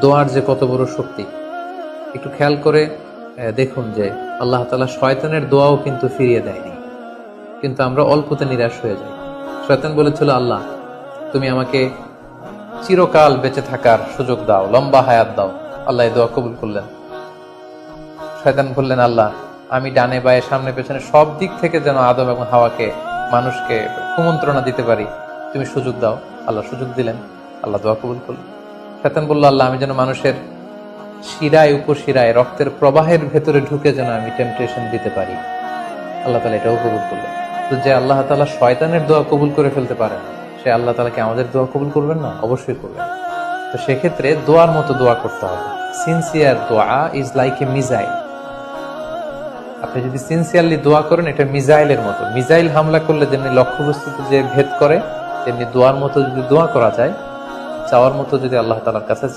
দোয়ার যে কত বড় শক্তি। একটু খেয়াল করে দেখুন যে আল্লাহ তালা শয়তানের দোয়াও কিন্তু ফিরিয়ে দেয়নি। কিন্তু আমরা অল্পতে নিরাশ হয়ে যাই। শয়তান বলেছিল, আল্লাহ, তুমি আমাকে চিরকাল বেঁচে থাকার সুযোগ দাও, লম্বা হায়াত দাও। আল্লাহ দোয়া কবুল করলেন। শয়তান বললেন, আল্লাহ, আমি ডানে বায়ে সামনে পেছনে সব দিক থেকে যেন আদম এবং হাওয়াকে, মানুষকে কুমন্ত্রণা দিতে পারি। তুমি সুযোগ দাও। আল্লাহ সুযোগ দিলেন। আল্লাহ দোয়া কবুল করলেন। শয়তান বলল, আল্লাহ, আমি যেন মানুষের শিরায় উপশিরায় রক্তের প্রবাহের ভেতরে ঢুকে যেন আমি টেম্পটেশন দিতে পারি। আল্লাহ তালা এটাও কবুল করলেন। তো যে আল্লাহ তালা শয়তানের দোয়া কবুল করে ফেলতে পারে সে আল্লাহ তালাকে আমাদের দোয়া কবুল করবেন না? অবশ্যই করবেন। তো সেক্ষেত্রে দোয়ার মতো দোয়া করতে হবে। সিনসিয়ার দোয়া ইজ লাইক এ মিজাইল আপনি যদি সিনসিয়ারলি দোয়া করেন, এটা মিজাইলের মতো। মিজাইল হামলা করলে যেমনি লক্ষ্যবস্তুতে যে ভেদ করে, তেমনি দোয়ার মতো যদি দোয়া করা যায় চাওয়ার মতো যদি আল্লাহ তালার কাছে